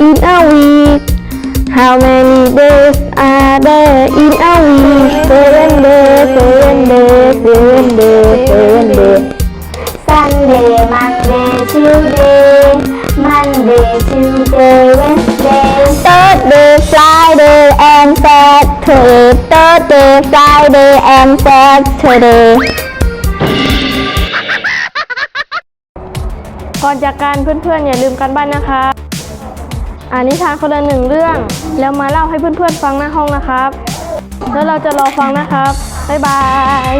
in a week? How many days are there in a week? Seven days seven days seven days seven days Sunday Monday Tuesday Monday Tuesday Wednesday Thursday Friday and Saturday Thursday Friday and Saturday ก่อนจากการเพื่อนๆอย่าลืมกันบ้านนะคะอ่านนิทานคนละหนึ่งเรื่อง แล้วมาเล่าให้เพื่อนๆฟังหน้าห้องนะครับ แล้วเราจะรอฟังนะครับ บ๊ายบาย